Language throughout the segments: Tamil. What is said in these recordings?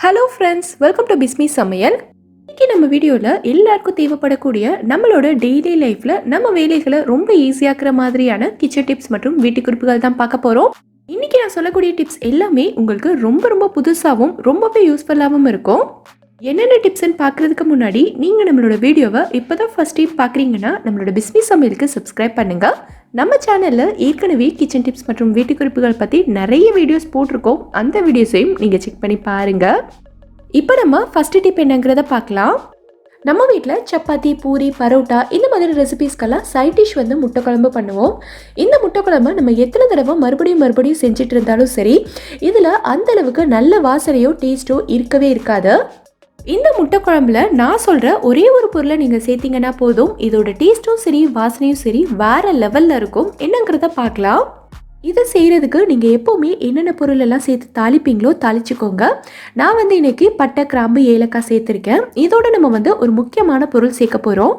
Hello friends welcome to Bismi சமையல் இன்னைக்கு நம்ம வீடியோவில் எல்லாருக்கும் தேவைப்படக்கூடிய நம்மளோட டெய்லி லைஃப்பில் நம்ம வேலைகளை ரொம்ப ஈஸியாக்குற மாதிரியான கிச்சன் டிப்ஸ் மற்றும் வீட்டு குறிப்புகள் தான் பார்க்க போகிறோம் இன்றைக்கி நான் சொல்லக்கூடிய டிப்ஸ் எல்லாமே உங்களுக்கு ரொம்ப ரொம்ப புதுசாகவும் ரொம்பவே யூஸ்ஃபுல்லாகவும் இருக்கும். என்னென்ன டிப்ஸ்ன்னு பார்க்குறதுக்கு முன்னாடி நீங்கள் நம்மளோட வீடியோவை இப்போ தான் ஃபஸ்ட் டைம் பார்க்குறீங்கன்னா நம்மளோட பிஸ்மி சமையலுக்கு சப்ஸ்கிரைப் பண்ணுங்கள் நம்ம சேனலில் ஏற்கனவே கிச்சன் டிப்ஸ் மற்றும் வீட்டு குறிப்புகள் பற்றி நிறைய வீடியோஸ் போட்டிருக்கோம். அந்த வீடியோஸையும் நீங்கள் செக் பண்ணி பாருங்கள் இப்போ நம்ம ஃபஸ்ட்டு டிப் என்னங்கிறத பார்க்கலாம். நம்ம வீட்டில் சப்பாத்தி பூரி பரோட்டா இந்த மாதிரி ரெசிபீஸ்க்கெல்லாம் சைட் டிஷ் வந்து முட்டை குழம்பு பண்ணுவோம். இந்த முட்டை குழம்பு நம்ம எத்தனை தடவை மறுபடியும் மறுபடியும் செஞ்சுட்டு இருந்தாலும் சரி இதில் அந்த அளவுக்கு நல்ல வாசனையோ டேஸ்ட்டோ இருக்கவே இருக்காது. இந்த முட்டை குழம்புல நான் சொல்கிற ஒரே ஒரு பொருளை நீங்கள் சேர்த்தீங்கன்னா போதும். இதோட டேஸ்ட்டும் சரி வாசனையும் சரி வேறு லெவலில் இருக்கும். என்னங்கிறத பார்க்கலாம். இதை செய்கிறதுக்கு நீங்கள் எப்போவுமே என்னென்ன பொருள் எல்லாம் சேர்த்து தாளிப்பீங்களோ தாளிச்சுக்கோங்க. நான் வந்து இன்னைக்கு பட்டை கிராம்பு ஏலக்காய் சேர்த்துருக்கேன். இதோட நம்ம வந்து ஒரு முக்கியமான பொருள் சேர்க்க போகிறோம்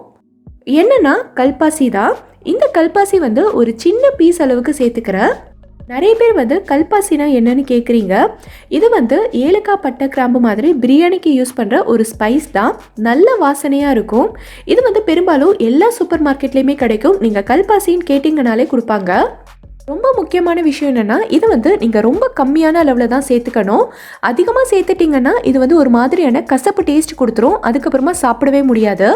என்னன்னா கல்பாசி தான். இந்த கல்பாசி வந்து ஒரு சின்ன பீஸ் அளவுக்கு சேர்த்துக்கிறேன். நிறைய பேர் வந்து கல்பாசினா என்னன்னு கேட்குறீங்க இது வந்து ஏலக்காய் பட்டை கிராம்பு மாதிரி பிரியாணிக்கு யூஸ் பண்ணுற ஒரு ஸ்பைஸ் தான். நல்ல வாசனையாக இருக்கும். இது வந்து பெரும்பாலும் எல்லா சூப்பர் மார்க்கெட்லேயுமே கிடைக்கும். நீங்கள் கல்பாசின்னு கேட்டிங்கனாலே கொடுப்பாங்க. ரொம்ப முக்கியமான விஷயம் என்னென்னா இதை வந்து நீங்கள் ரொம்ப கம்மியான அளவில் தான் சேர்த்துக்கணும். அதிகமாக சேர்த்துட்டிங்கன்னா இது வந்து ஒரு மாதிரியான கசப்பு டேஸ்ட் கொடுத்துரும். அதுக்கப்புறமா சாப்பிடவே முடியாது.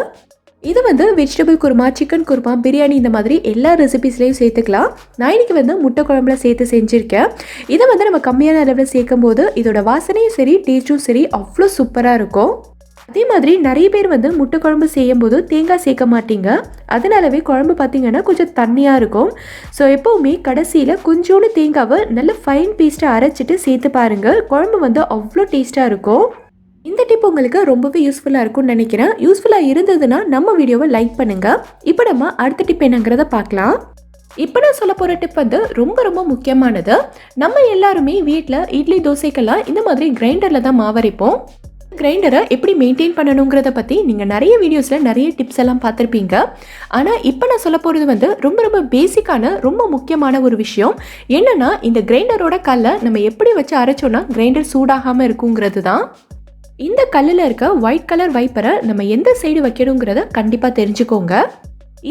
இது வந்து வெஜிடபிள் குருமா சிக்கன் குருமா பிரியாணி இந்த மாதிரி எல்லா ரெசிபீஸ்லேயும் சேர்த்துக்கலாம். நான் இன்னைக்கு வந்து முட்டை குழம்புல சேர்த்து செஞ்சுருக்கேன். இதை வந்து நம்ம கம்மியான அளவில் சேர்க்கும் போது இதோட வாசனையும் சரி டேஸ்ட்டும் சரி அவ்வளோ சூப்பராக இருக்கும். அதே மாதிரி நிறைய பேர் வந்து முட்டை குழம்பு செய்யும் போது தேங்காய் சேர்க்க மாட்டீங்க. அதனாலவே குழம்பு பார்த்தீங்கன்னா கொஞ்சம் தண்ணியாக இருக்கும். ஸோ எப்போவுமே கடைசியில் கொஞ்சோண்டு தேங்காவை நல்ல ஃபைன் பேஸ்ட்டாக அரைச்சிட்டு சேர்த்து பாருங்கள் குழம்பு வந்து அவ்வளோ டேஸ்ட்டாக இருக்கும். இந்த டிப் உங்களுக்கு ரொம்பவே யூஸ்ஃபுல்லாக இருக்கும்னு நினைக்கிறேன். யூஸ்ஃபுல்லாக இருந்ததுன்னா நம்ம வீடியோவை லைக் பண்ணுங்கள் இப்போ நம்ம அடுத்த டிப் என்னங்கிறத பார்க்கலாம். இப்போ நான் சொல்ல போகிற டிப் வந்து ரொம்ப ரொம்ப முக்கியமானது. நம்ம எல்லாருமே வீட்டில் இட்லி தோசைக்கெல்லாம் இந்த மாதிரி கிரைண்டரில் தான் மாவரைப்போம் கிரைண்டரை எப்படி மெயின்டைன் பண்ணணுங்கிறத பற்றி நீங்கள் நிறைய வீடியோஸில் நிறைய டிப்ஸ் எல்லாம் பார்த்துருப்பீங்க. ஆனால் இப்போ நான் சொல்ல போகிறது வந்து ரொம்ப ரொம்ப பேசிக்கான ரொம்ப முக்கியமான ஒரு விஷயம். என்னென்னா இந்த கிரைண்டரோட கல்லை நம்ம எப்படி வச்சு அரைச்சோன்னா கிரைண்டர் சூடாகாமல் இருக்குங்கிறது தான். இந்த கல்லில் இருக்க ஒயிட் கலர் வைப்பரை நம்ம எந்த சைடு வைக்கணுங்கிறத கண்டிப்பாக தெரிஞ்சுக்கோங்க.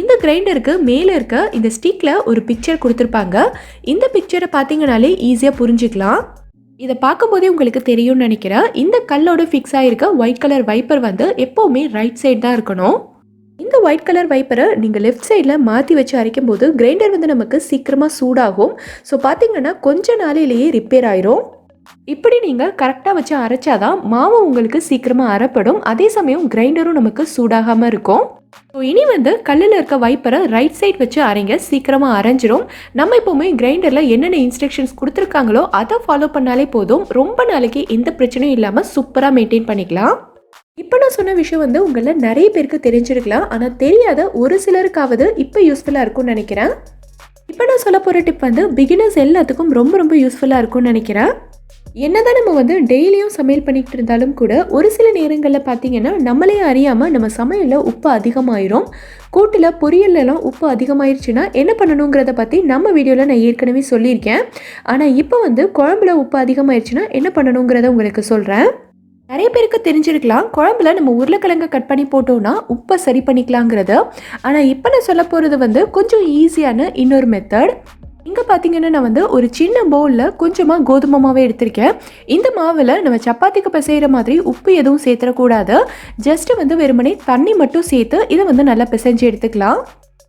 இந்த கிரைண்டருக்கு மேலே இருக்க இந்த ஸ்டிக்கில் ஒரு பிக்சர் கொடுத்துருப்பாங்க. இந்த பிக்சரை பார்த்தீங்கனாலே ஈஸியாக புரிஞ்சுக்கலாம். இதை பார்க்கும்போதே உங்களுக்கு தெரியும்னு நினைக்கிறேன். இந்த கல்லோட ஃபிக்ஸ் ஆகிருக்க ஒயிட் கலர் வைப்பர் வந்து எப்போவுமே ரைட் சைடு தான் இருக்கணும். இந்த ஒயிட் கலர் வைப்பரை நீங்கள் லெஃப்ட் சைடில் மாற்றி வச்சு அரைக்கும் போது கிரைண்டர் வந்து நமக்கு சீக்கிரமாக சூடாகும். ஸோ பார்த்தீங்கன்னா கொஞ்ச நாளையிலேயே ரிப்பேர் ஆயிரும். இப்படி நீங்கள் கரெக்டாக வச்சு அரைச்சாதான் மாவு உங்களுக்கு சீக்கிரமாக அரைப்படும். அதே சமயம் கிரைண்டரும் நமக்கு சூடாகாமல் இருக்கும். ஸோ இனி வந்து கல்லில் இருக்க வைப்பரை ரைட் சைட் வச்சு அரைங்க. சீக்கிரமாக அரைஞ்சிரும். நம்ம எப்போவுமே கிரைண்டரில் என்னென்ன இன்ஸ்ட்ரக்ஷன்ஸ் கொடுத்துருக்காங்களோ அதை ஃபாலோ பண்ணாலே போதும். ரொம்ப நாளைக்கு எந்த பிரச்சனையும் இல்லாமல் சூப்பராக மெயின்டைன் பண்ணிக்கலாம். இப்போ நான் சொன்ன விஷயம் வந்து உங்களில் நிறைய பேருக்கு தெரிஞ்சிருக்கலாம். ஆனால் தெரியாத ஒரு சிலருக்காவது இப்போ யூஸ்ஃபுல்லாக இருக்கும்னு நினைக்கிறேன். இப்போ நான் சொல்ல போகிற டிப் வந்து பிகினர்ஸ் எல்லாத்துக்கும் ரொம்ப ரொம்ப யூஸ்ஃபுல்லாக இருக்கும்னு நினைக்கிறேன். என்னதான் நம்ம வந்து டெய்லியும் சமையல் பண்ணிக்கிட்டு இருந்தாலும் கூட ஒரு சில நேரங்களில் பார்த்தீங்கன்னா நம்மளே அறியாமல் நம்ம சமையலில் உப்பு அதிகமாயிரும். கூட்டில் பொரியல்லாம் உப்பு அதிகமாயிருச்சுன்னா என்ன பண்ணணுங்கிறத பற்றி நம்ம வீடியோவில் நான் ஏற்கனவே சொல்லியிருக்கேன். ஆனால் இப்போ வந்து குழம்புல உப்பு அதிகமாயிருச்சுன்னா என்ன பண்ணணுங்கிறத உங்களுக்கு சொல்கிறேன் நிறைய பேருக்கு தெரிஞ்சிருக்கலாம் குழம்புல நம்ம உருளைக்கிழங்கு கட் பண்ணி போட்டோம்னா உப்பை சரி பண்ணிக்கலாங்கிறது. ஆனால் இப்போ நான் சொல்ல போகிறது வந்து கொஞ்சம் ஈஸியான இன்னொரு மெத்தட் இங்கே பார்த்தீங்கன்னா நான் வந்து ஒரு சின்ன பவுலில் கொஞ்சமாக கோதுமை மாவை எடுத்திருக்கேன். இந்த மாவில் நம்ம சப்பாத்திக்கு பிசைகிற மாதிரி உப்பு எதுவும் சேர்த்துடக்கூடாது. ஜஸ்ட்டு வந்து வெறுமனே தண்ணி மட்டும் சேர்த்து இதை வந்து நல்லா பிசைஞ்சு எடுத்துக்கலாம்.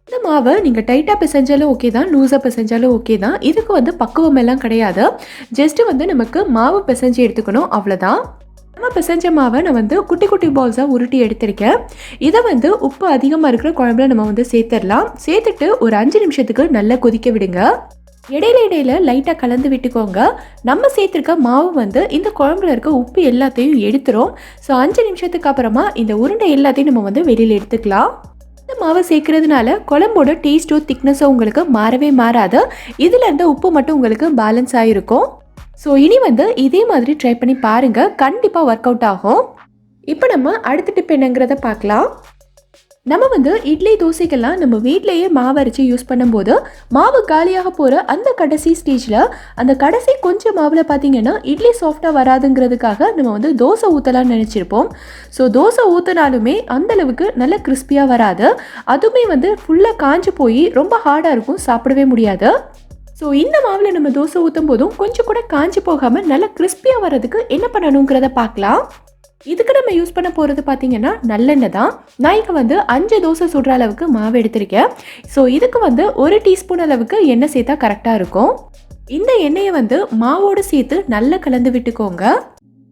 இந்த மாவை நீங்கள் டைட்டாக பிசைஞ்சாலும் ஓகே தான் லூஸாக பிசைஞ்சாலும் ஓகே தான். இதுக்கு வந்து பக்குவம் எல்லாம் கிடையாது. ஜஸ்ட்டு வந்து நமக்கு மாவு பிசைஞ்சு எடுத்துக்கணும் அவ்வளோதான் நம்ம பிசைஞ்ச மாவை நான் வந்து குட்டி குட்டி பால்ஸாக உருட்டி எடுத்திருக்கேன். இதை வந்து உப்பு அதிகமாக இருக்கிற குழம்புல நம்ம வந்து சேர்த்துடலாம். சேர்த்துட்டு ஒரு அஞ்சு நிமிஷத்துக்கு நல்லா கொதிக்க விடுங்க. இடையில இடையில லைட்டாக கலந்து விட்டுக்கோங்க. நம்ம சேர்த்துருக்க மாவு வந்து இந்த குழம்புல இருக்க உப்பு எல்லாத்தையும் எடுத்துரும். ஸோ அஞ்சு நிமிஷத்துக்கு அப்புறமா இந்த உருண்டை எல்லாத்தையும் நம்ம வந்து வெளியில் எடுத்துக்கலாம். இந்த மாவை சேர்க்கறதுனால குழம்போட டேஸ்ட்டோ திக்னஸோ உங்களுக்கு மாறவே மாறாது. இதில் இருந்த உப்பு மட்டும் உங்களுக்கு பேலன்ஸ் ஆகிருக்கும் ஸோ இனி வந்து இதே மாதிரி ட்ரை பண்ணி பாருங்கள் கண்டிப்பாக ஒர்க் அவுட் ஆகும். இப்போ நம்ம அடுத்த டிப் என்னங்கிறத பார்க்கலாம். நம்ம வந்து இட்லி தோசைக்கெல்லாம் நம்ம வீட்லேயே மாவு அரைச்சி யூஸ் பண்ணும்போது மாவு காலியாக போகிற அந்த கடைசி ஸ்டேஜில் அந்த கடைசி கொஞ்சம் மாவில் பார்த்தீங்கன்னா இட்லி சாஃப்டாக வராதுங்கிறதுக்காக நம்ம வந்து தோசை ஊற்றலாம்னு நினச்சிருப்போம். ஸோ தோசை ஊற்றினாலுமே அந்தளவுக்கு நல்ல கிறிஸ்பியாக வராது. அதுவுமே வந்து ஃபுல்லாக காஞ்சி போய் ரொம்ப ஹார்டாக இருக்கும் சாப்பிடவே முடியாது. ஸோ இந்த மாவில் நம்ம தோசை ஊற்றும் போதும் கொஞ்சம் கூட காஞ்சி போகாமல் நல்லா கிறிஸ்பியாக வர்றதுக்கு என்ன பண்ணணுங்கிறத பார்க்கலாம். இதுக்கு நம்ம யூஸ் பண்ண போகிறது பார்த்தீங்கன்னா நல்லெண்ணெய் தான். நான் இங்கே வந்து அஞ்சு தோசை சுடுற அளவுக்கு மாவு எடுத்திருக்கேன். ஸோ இதுக்கு வந்து ஒரு டீஸ்பூன் அளவுக்கு எண்ணெய் சேர்த்தா கரெக்டாக இருக்கும். இந்த எண்ணெயை வந்து மாவோடு சேர்த்து நல்லா கலந்து விட்டுக்கோங்க.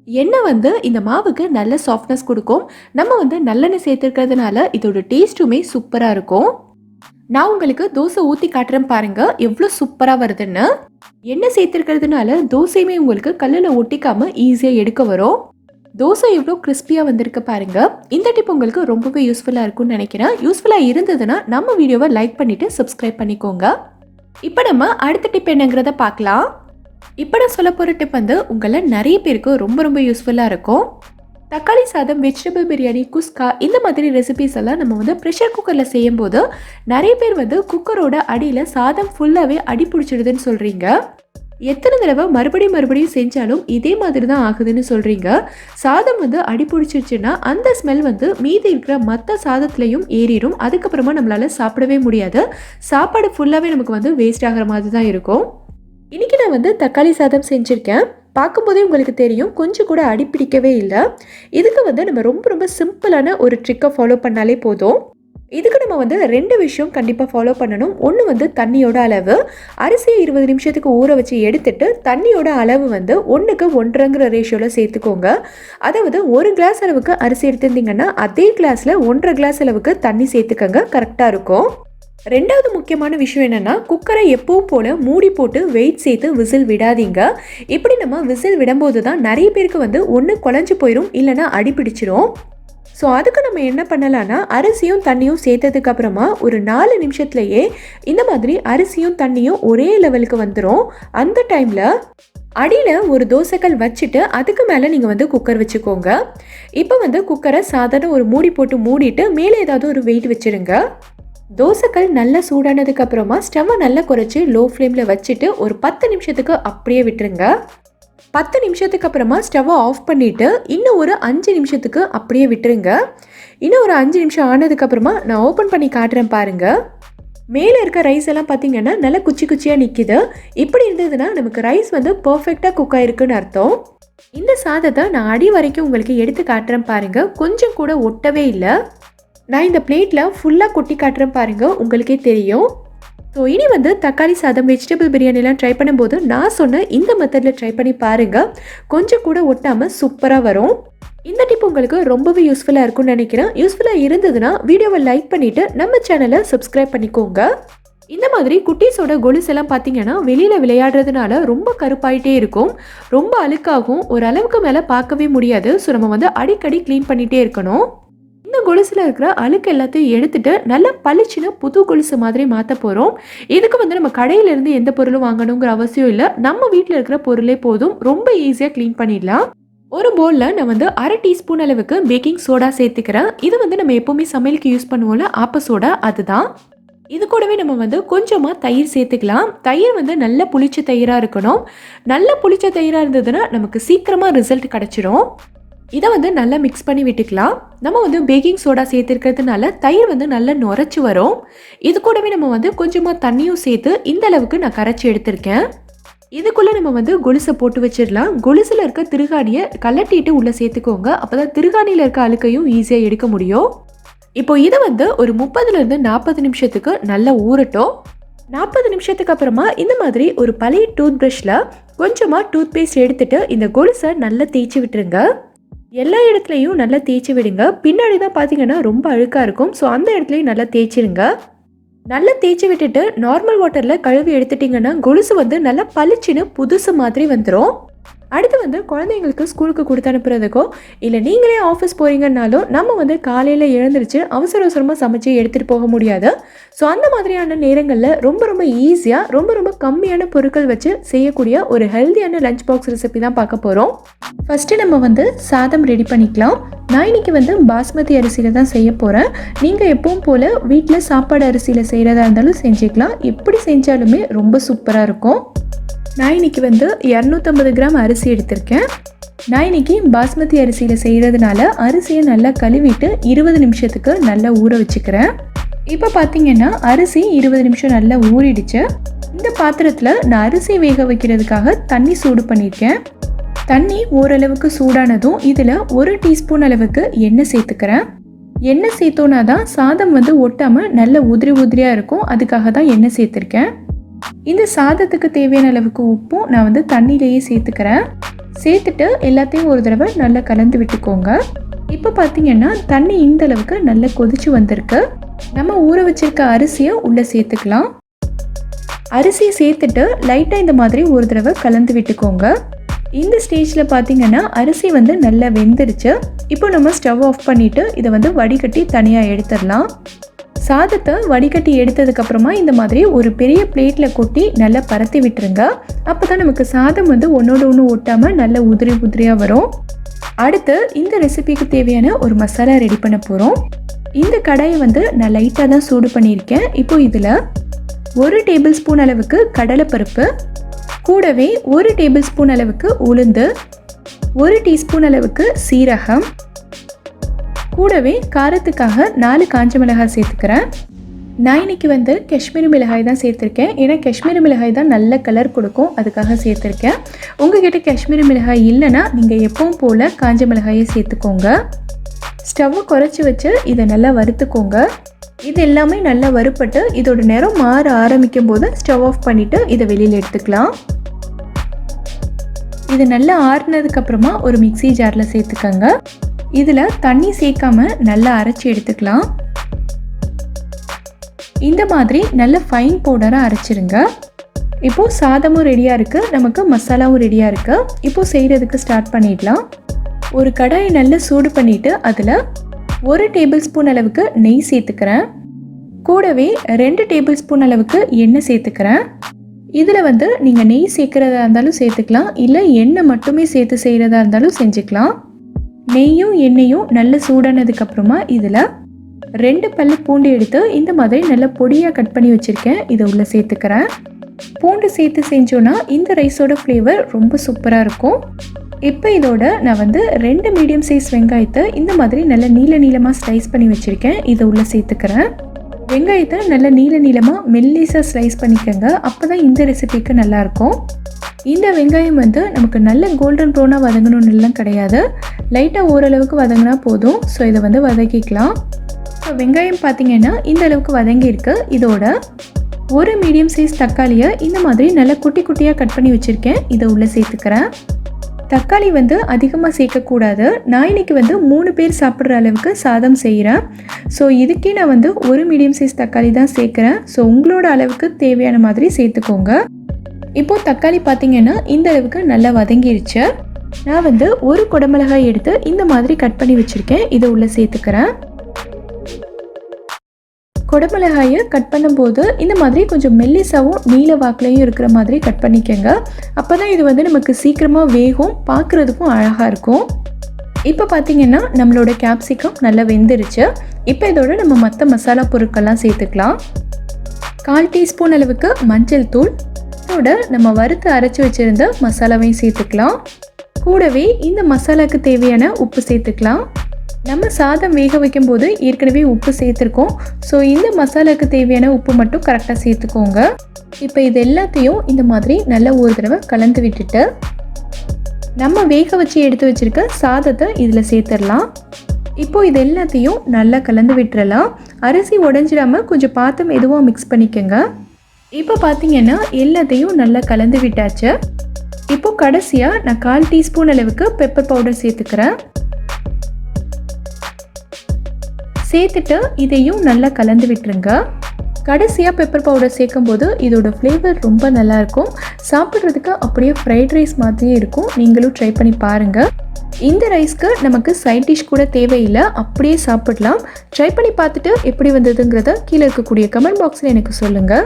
எண்ணெய் வந்து இந்த மாவுக்கு நல்ல சாஃப்ட்னஸ் கொடுக்கும். நம்ம வந்து நல்லெண்ணெய் சேர்த்துருக்கிறதுனால இதோட டேஸ்ட்டுமே சூப்பராக இருக்கும். நான் உங்களுக்கு தோசை ஊற்றி காட்டுறேன் பாருங்க. எவ்வளோ சூப்பராக வருதுன்னு. எண்ணெய் சேர்த்துருக்கிறதுனால தோசையுமே உங்களுக்கு கல்லில் ஒட்டிக்காம ஈஸியாக எடுக்க வரும். தோசை எவ்வளோ கிறிஸ்பியாக வந்திருக்கு பாருங்க. இந்த டிப் உங்களுக்கு ரொம்பவே யூஸ்ஃபுல்லாக இருக்கும்னு நினைக்கிறேன். யூஸ்ஃபுல்லாக இருந்ததுன்னா நம்ம வீடியோவை லைக் பண்ணிவிட்டு சப்ஸ்கிரைப் பண்ணிக்கோங்க. இப்போ நம்ம அடுத்த டிப் என்னங்கிறத பார்க்கலாம். இப்போ நான் சொல்ல போகிற டிப் வந்து உங்களை நிறைய பேருக்கு ரொம்ப ரொம்ப யூஸ்ஃபுல்லாக இருக்கும். தக்காளி சாதம் வெஜிடபிள் பிரியாணி குஸ்கா இந்த மாதிரி ரெசிபிஸ் எல்லாம் நம்ம வந்து ப்ரெஷர் குக்கரில் செய்யும்போது நிறைய பேர் வந்து குக்கரோட அடியில் சாதம் ஃபுல்லாகவே அடி பிடிச்சிடுதுன்னு சொல்கிறீங்க எத்தனை தடவை மறுபடியும் மறுபடியும் செஞ்சாலும் இதே மாதிரி தான் ஆகுதுன்னு சொல்கிறீங்க சாதம் வந்து அடி பிடிச்சிருச்சுன்னா அந்த ஸ்மெல் வந்து மீதி இருக்கிற மற்ற சாதத்துலேயும் ஏறிடும் அதுக்கப்புறமா நம்மளால் சாப்பிடவே முடியாது. சாப்பாடு ஃபுல்லாகவே நமக்கு வந்து வேஸ்ட் ஆகிற மாதிரி தான் இருக்கும். இன்றைக்கி நான் வந்து தக்காளி சாதம் செஞ்சுருக்கேன். பார்க்கும்போதே உங்களுக்கு தெரியும் கொஞ்சம் கூட அடிப்பிடிக்கவே இல்லை. இதுக்கு வந்து நம்ம ரொம்ப ரொம்ப சிம்பிளான ஒரு ட்ரிக்கை ஃபாலோ பண்ணாலே போதும். இதுக்கு நம்ம வந்து ரெண்டு விஷயம் கண்டிப்பாக ஃபாலோ பண்ணணும். ஒன்று வந்து தண்ணியோட அளவு. அரிசியை இருபது நிமிஷத்துக்கு ஊற வச்சு எடுத்துட்டு தண்ணியோட அளவு வந்து ஒன்றுக்கு ஒன்றரைங்கிற ரேஷியோவில் சேர்த்துக்கோங்க. அதாவது ஒரு கிளாஸ் அளவுக்கு அரிசி எடுத்திருந்தீங்கன்னா அதே கிளாஸில் ஒன்றரை கிளாஸ் அளவுக்கு தண்ணி சேர்த்துக்கோங்க. கரெக்டாக இருக்கும். ரெண்டாவது முக்கியமான விஷயம் என்னென்னா குக்கரை எப்பவும் போல் மூடி போட்டு வெயிட் சேர்த்து விசில் விடாதீங்க. இப்படி நம்ம விசில் விடும்போது தான் நிறைய பேருக்கு வந்து ஒன்று குழஞ்சி போயிடும் இல்லைன்னா அடி பிடிச்சிரும். ஸோ அதுக்கு நம்ம என்ன பண்ணலான்னா அரிசியும் தண்ணியும் சேர்த்ததுக்கு அப்புறமா ஒரு நாலு நிமிஷத்துலையே இந்த மாதிரி அரிசியும் தண்ணியும் ஒரே லெவலுக்கு வந்துடும் அந்த டைமில் அடியில் ஒரு தோசைக்கல் வச்சுட்டு அதுக்கு மேலே நீங்கள் வந்து குக்கர் வச்சுக்கோங்க. இப்போ வந்து குக்கரை சாதாரண ஒரு மூடி போட்டு மூடிட்டு மேலே ஏதாவது ஒரு வெயிட் வச்சுருங்க. தோசைக்கல் நல்லா சூடானதுக்கு அப்புறமா ஸ்டவ்வை நல்லா குறைச்சி லோ ஃப்ளேமில் வச்சுட்டு ஒரு பத்து நிமிஷத்துக்கு அப்படியே விட்டுருங்க. பத்து நிமிஷத்துக்கு அப்புறமா ஸ்டவ்வை ஆஃப் பண்ணிவிட்டு இன்னும் ஒரு அஞ்சு நிமிஷத்துக்கு அப்படியே விட்டுருங்க. இன்னும் ஒரு அஞ்சு நிமிஷம் ஆனதுக்கப்புறமா நான் ஓப்பன் பண்ணி காட்டுறேன் பாருங்கள் மேலே இருக்க ரைஸ் எல்லாம் பார்த்தீங்கன்னா நல்லா குச்சி குச்சியாக நிற்கிது இப்படி இருந்ததுன்னா நமக்கு ரைஸ் வந்து பர்ஃபெக்டாக குக் ஆயிருக்குன்னு அர்த்தம். இந்த சாதத்தை நான் அடி வரைக்கும் உங்களுக்கு எடுத்து காட்டுறேன் பாருங்கள் கொஞ்சம் கூட ஒட்டவே இல்லை. நான் இந்த பிளேட்டில் ஃபுல்லாக கொட்டி காட்டுறேன் பாருங்கள் உங்களுக்கே தெரியும். ஸோ இனி வந்து தக்காளி சாதம் வெஜிடபிள் பிரியாணிலாம் ட்ரை பண்ணும்போது நான் சொன்ன இந்த மெத்தடில் ட்ரை பண்ணி பாருங்கள் கொஞ்சம் கூட ஒட்டாமல் சூப்பராக வரும். இந்த டிப் உங்களுக்கு ரொம்பவே யூஸ்ஃபுல்லாக இருக்கும்னு நினைக்கிறேன். யூஸ்ஃபுல்லாக இருந்ததுன்னா வீடியோவை லைக் பண்ணிவிட்டு நம்ம சேனலை சப்ஸ்கிரைப் பண்ணிக்கோங்க. இந்த மாதிரி குட்டீஸோட கொலுசு எல்லாம் பார்த்தீங்கன்னா வெளியில் விளையாடுறதுனால ரொம்ப கருப்பாயிட்டே இருக்கும். ரொம்ப அழுக்காகும் ஒரு அளவுக்கு மேலே பார்க்கவே முடியாது. ஸோ நம்ம வந்து அடிக்கடி க்ளீன் பண்ணிகிட்டே இருக்கணும். இந்த கொலுசில் இருக்கிற அழுக்கு எல்லாத்தையும் எடுத்துட்டு நல்லா பளிச்சுன்னு புது கொலுசு மாதிரி மாற்ற போகிறோம் இதுக்கு வந்து நம்ம கடையிலேருந்து எந்த பொருளும் வாங்கணுங்கிற அவசியம் இல்லை. நம்ம வீட்டில் இருக்கிற பொருளே போதும். ரொம்ப ஈஸியாக க்ளீன் பண்ணிடலாம். ஒரு பவுலில் நான் வந்து அரை டீஸ்பூன் அளவுக்கு பேக்கிங் சோடா சேர்த்துக்கிறேன். இது வந்து நம்ம எப்போவுமே சமையலுக்கு யூஸ் பண்ணுவோம்ல ஆப்ப சோடா அதுதான். இது கூடவே நம்ம வந்து கொஞ்சமாக தயிர் சேர்த்துக்கலாம். தயிர் வந்து நல்ல புளிச்ச தயிராக இருக்கணும். நல்ல புளிச்ச தயிராக இருந்ததுன்னா நமக்கு சீக்கிரமாக ரிசல்ட் கிடச்சிரும். இதை வந்து நல்லா மிக்ஸ் பண்ணி விட்டுக்கலாம். நம்ம வந்து பேக்கிங் சோடா சேர்த்துருக்கிறதுனால தயிர் வந்து நல்லா நுரைச்சி வரும். இது கூடவே நம்ம வந்து கொஞ்சமாக தண்ணியும் சேர்த்து இந்த அளவுக்கு நான் கரைச்சி எடுத்திருக்கேன். இதுக்குள்ளே நம்ம வந்து கொலுசை போட்டு வச்சிடலாம். கொலுசில் இருக்க திருகாணியை கலட்டிட்டு உள்ளே சேர்த்துக்கோங்க. அப்போ தான் திருகாணியில் இருக்க அழுக்கையும் ஈஸியாக எடுக்க முடியும். இப்போ இதை வந்து ஒரு முப்பதுலேருந்து நாற்பது நிமிஷத்துக்கு நல்லா ஊறட்டும். நாற்பது நிமிஷத்துக்கு அப்புறமா இந்த மாதிரி ஒரு பழைய டூத் ப்ரஷில் கொஞ்சமாக டூத் பேஸ்ட் எடுத்துட்டு இந்த கொலுசை நல்லா தேய்ச்சி விட்டுருங்க. எல்லா இடத்துலையும் நல்லா தேய்ச்சி விடுங்க. பின்னாடி தான் பார்த்தீங்கன்னா ரொம்ப அழுக்காக இருக்கும். ஸோ அந்த இடத்துலையும் நல்லா தேய்ச்சிருங்க. நல்லா தேய்ச்சி விட்டுட்டு நார்மல் வாட்டரில் கழுவி எடுத்துட்டிங்கன்னா கொலுசு வந்து நல்லா பளிச்சுன்னு புதுசு மாதிரி வந்துடும் அடுத்து வந்து குழந்தைங்களுக்கு ஸ்கூலுக்கு கொடுத்து அனுப்புறதுக்கோ இல்லை நீங்களே ஆஃபீஸ் போகிறீங்கன்னாலும் நம்ம வந்து காலையில் எழுந்திரிச்சு அவசர அவசரமாக சமைச்சு எடுத்துகிட்டு போக முடியாது. ஸோ அந்த மாதிரியான நேரங்களில் ரொம்ப ரொம்ப ஈஸியாக ரொம்ப ரொம்ப கம்மியான பொருட்கள் வச்சு செய்யக்கூடிய ஒரு ஹெல்த்தியான லஞ்ச் பாக்ஸ் ரெசிபி தான் பார்க்க போகிறோம் ஃபஸ்ட்டு நம்ம வந்து சாதம் ரெடி பண்ணிக்கலாம். நான் இன்னைக்கு வந்து பாஸ்மதி அரிசியில் தான் செய்ய போகிறேன் நீங்கள் எப்பவும் போல் வீட்டில் சாப்பாடு அரிசியில் செய்கிறதா இருந்தாலும் செஞ்சுக்கலாம். எப்படி செஞ்சாலுமே ரொம்ப சூப்பராக இருக்கும். நான் இன்னைக்கு வந்து இரநூத்தம்பது கிராம் அரிசி எடுத்திருக்கேன். நான் இன்னைக்கு பாஸ்மதி அரிசியில் செய்கிறதுனால அரிசியை நல்லா கழுவிட்டு இருபது நிமிஷத்துக்கு நல்லா ஊற வச்சுக்கிறேன். இப்போ பார்த்தீங்கன்னா அரிசி இருபது நிமிஷம் நல்லா ஊறிடுச்சு. இந்த பாத்திரத்தில் நான் அரிசி வேக வைக்கிறதுக்காக தண்ணி சூடு பண்ணியிருக்கேன். தண்ணி ஓரளவுக்கு சூடானதும் இதில் ஒரு டீஸ்பூன் அளவுக்கு எண்ணெய் சேர்த்துக்கிறேன். எண்ணெய் சேர்த்தோன்னா தான் சாதம் வந்து ஒட்டாமல் நல்ல உதிரி உதிரியாக இருக்கும். அதுக்காக தான் எண்ணெய் சேர்த்துருக்கேன். இந்த சாதத்துக்கு தேவையான அளவுக்கு உப்பும் நான் வந்து தண்ணியிலேயே சேர்த்துக்கிறேன். சேர்த்துட்டு எல்லாத்தையும் ஒரு தடவை நல்லா கலந்து விட்டுக்கோங்க. இப்போ பார்த்தீங்கன்னா தண்ணி இந்த அளவுக்கு நல்லா கொதிச்சு வந்திருக்கு. நம்ம ஊற வச்சிருக்க அரிசியை உள்ளே சேர்த்துக்கலாம். அரிசியை சேர்த்துட்டு லைட்டாக இந்த மாதிரி ஒரு தடவை கலந்து விட்டுக்கோங்க. இந்த ஸ்டேஜில் பார்த்தீங்கன்னா அரிசி வந்து நல்லா வெந்துருச்சு. இப்போ நம்ம ஸ்டவ் ஆஃப் பண்ணிவிட்டு இதை வந்து வடிகட்டி தனியாக எடுத்துடலாம். சாதத்தை வடிகட்டி எடுத்ததுக்கப்புறமா இந்த மாதிரி ஒரு பெரிய பிளேட்டில் கொட்டி நல்லா பரத்தி விட்டுருங்க. அப்போ தான் நமக்கு சாதம் வந்து ஒன்றோட ஒன்று ஒட்டாமல் நல்ல உதிரி உதிரியாக வரும். அடுத்து இந்த ரெசிபிக்கு தேவையான ஒரு மசாலா ரெடி பண்ண போகிறோம் இந்த கடாயை வந்து நான் லைட்டாக தான் சூடு பண்ணியிருக்கேன். இப்போ இதில் ஒரு டேபிள் ஸ்பூன் அளவுக்கு கடலைப்பருப்பு கூடவே ஒரு டேபிள் ஸ்பூன் அளவுக்கு உளுந்து ஒரு டீஸ்பூன் அளவுக்கு சீரகம் கூடவே காரத்துக்காக நாலு காஞ்ச மிளகாய் சேர்த்துக்கிறேன். நான் இன்னைக்கு வந்து காஷ்மீரி மிளகாய் தான் சேர்த்துருக்கேன். ஏன்னா காஷ்மீரி மிளகாய் தான் நல்ல கலர் கொடுக்கும். அதுக்காக சேர்த்துருக்கேன். உங்ககிட்ட காஷ்மீரி மிளகாய் இல்லைன்னா நீங்கள் எப்பவும் போல் காஞ்ச மிளகாயை சேர்த்துக்கோங்க. ஸ்டவ்வை குறைச்சி வச்சு இதை நல்லா வறுத்துக்கோங்க. இது எல்லாமே நல்லா வறுப்பட்டு இதோட நேரம் மாற ஆரம்பிக்கும் போது ஸ்டவ் ஆஃப் பண்ணிவிட்டு இதை வெளியில் எடுத்துக்கலாம். இது நல்லா ஆறுனதுக்கப்புறமா ஒரு மிக்சி ஜாரில் சேர்த்துக்கோங்க. இதில் தண்ணி சேர்க்காம நல்லா அரைச்சி எடுத்துக்கலாம். இந்த மாதிரி நல்ல ஃபைன் பவுடராக அரைச்சிருங்க. இப்போது சாதமும் ரெடியாக இருக்குது நமக்கு மசாலாவும் ரெடியாக இருக்குது இப்போது செய்கிறதுக்கு ஸ்டார்ட் பண்ணிடலாம். ஒரு கடாயை நல்லா சூடு பண்ணிவிட்டு அதில் ஒரு டேபிள் ஸ்பூன் அளவுக்கு நெய் சேர்த்துக்கிறேன். கூடவே ரெண்டு டேபிள் ஸ்பூன் அளவுக்கு எண்ணெய் சேர்த்துக்கிறேன். இதில் வந்து நீங்கள் நெய் சேர்க்குறதா இருந்தாலும் சேர்த்துக்கலாம். இல்லை எண்ணெய் மட்டுமே சேர்த்து செய்கிறதா இருந்தாலும் செஞ்சுக்கலாம். நெய்யும் எண்ணெயும் நல்ல சூடானதுக்கப்புறமா இதில் ரெண்டு பல்லு பூண்டு எடுத்து இந்த மாதிரி நல்ல பொடியாக கட் பண்ணி வச்சுருக்கேன். இதை உள்ளே சேர்த்துக்கிறேன். பூண்டு சேர்த்து செஞ்சோன்னா இந்த ரைஸோட ஃப்ளேவர் ரொம்ப சூப்பராக இருக்கும். இப்போ இதோட நான் வந்து ரெண்டு மீடியம் சைஸ் வெங்காயத்தை இந்த மாதிரி நல்ல நீல நீளமாக ஸ்லைஸ் பண்ணி வச்சுருக்கேன். இதை உள்ளே சேர்த்துக்கிறேன். வெங்காயத்தை நல்ல நீல நீளமாக மெல்லிசாக ஸ்லைஸ் பண்ணிக்கோங்க. அப்போ தான் இந்த ரெசிபிக்கு நல்லாயிருக்கும் இந்த வெங்காயம் வந்து நமக்கு நல்ல கோல்டன் ப்ரௌனாக வதங்கணும்னு எல்லாம் கிடையாது. லைட்டாக ஓரளவுக்கு வதங்கினா போதும். ஸோ இதை வந்து வதக்கிக்கலாம். ஸோ வெங்காயம் பார்த்தீங்கன்னா இந்த அளவுக்கு வதங்கியிருக்கு. இதோட ஒரு மீடியம் சைஸ் தக்காளியை இந்த மாதிரி நல்லா குட்டி குட்டியாக கட் பண்ணி வச்சுருக்கேன். இதை உள்ளே சேர்த்துக்கிறேன். தக்காளி வந்து அதிகமாக சேர்க்கக்கூடாது. நான் இன்னைக்கு வந்து மூணு பேர் சாப்பிட்ற அளவுக்கு சாதம் செய்கிறேன் ஸோ இதுக்கே நான் வந்து ஒரு மீடியம் சைஸ் தக்காளி தான் சேர்க்குறேன். ஸோ உங்களோட அளவுக்கு தேவையான மாதிரி சேர்த்துக்கோங்க. இப்போது தக்காளி பார்த்தீங்கன்னா இந்த அளவுக்கு நல்லா வதங்கிருச்சு. நான் வந்து ஒரு குடமிளகாய் எடுத்து இந்த மாதிரி கட் பண்ணி வச்சுருக்கேன். இதை உள்ளே சேர்த்துக்கிறேன். குடமிளகாயை கட் பண்ணும்போது இந்த மாதிரி கொஞ்சம் மெல்லிசாவும் நீல வாக்குலையும் இருக்கிற மாதிரி கட் பண்ணிக்கோங்க. அப்போ தான் இது வந்து நமக்கு சீக்கிரமாக வேகும் பார்க்குறதுக்கும் அழகாக இருக்கும். இப்போ பார்த்தீங்கன்னா நம்மளோட கேப்சிகம் நல்லா வெந்துருச்சு. இப்போ இதோட நம்ம மற்ற மசாலா பொருட்கள்லாம் சேர்த்துக்கலாம். கால் டீஸ்பூன் அளவுக்கு மஞ்சள் தூள் இதோட நம்ம வறுத்து அரைச்சி வச்சுருந்த மசாலாவையும் சேர்த்துக்கலாம். கூடவே இந்த மசாலாவுக்கு தேவையான உப்பு சேர்த்துக்கலாம். நம்ம சாதம் வேக வைக்கும் போது ஏற்கனவே உப்பு சேர்த்துருக்கோம். ஸோ இந்த மசாலாவுக்கு தேவையான உப்பு மட்டும் கரெக்டாக சேர்த்துக்கோங்க. இப்போ இது எல்லாத்தையும் இந்த மாதிரி நல்லா ஒரு தடவை கலந்து விட்டுட்டு நம்ம வேக வச்சு எடுத்து வச்சுருக்க சாதத்தை இதில் சேர்த்துடலாம். இப்போது இது எல்லாத்தையும் நல்லா கலந்து விட்டுறலாம். அரிசி உடஞ்சிடாமல் கொஞ்சம் பார்த்து மெதுவாக மிக்ஸ் பண்ணிக்கோங்க. இப்போ பார்த்தீங்கன்னா எல்லாத்தையும் நல்லா கலந்து விட்டாச்சு. இப்போ கடைசியாக நான் கால் டீஸ்பூன் அளவுக்கு பெப்பர் பவுடர் சேர்த்துக்கிறேன். சேர்த்துட்டு இதையும் நல்லா கலந்து விட்டுருங்க. கடைசியாக பெப்பர் பவுடர் சேர்க்கும்போது இதோட ஃப்ளேவர் ரொம்ப நல்லாயிருக்கும் சாப்பிட்றதுக்கு அப்படியே ஃப்ரைட் ரைஸ் மாதிரியே இருக்கும். நீங்களும் ட்ரை பண்ணி பாருங்கள் இந்த ரைஸ்க்கு நமக்கு சைட் டிஷ் கூட தேவையில்லை. அப்படியே சாப்பிடலாம். ட்ரை பண்ணி பார்த்துட்டு எப்படி வந்ததுங்கிறத கீழே இருக்கக்கூடிய கமெண்ட் பாக்ஸில் எனக்கு சொல்லுங்கள்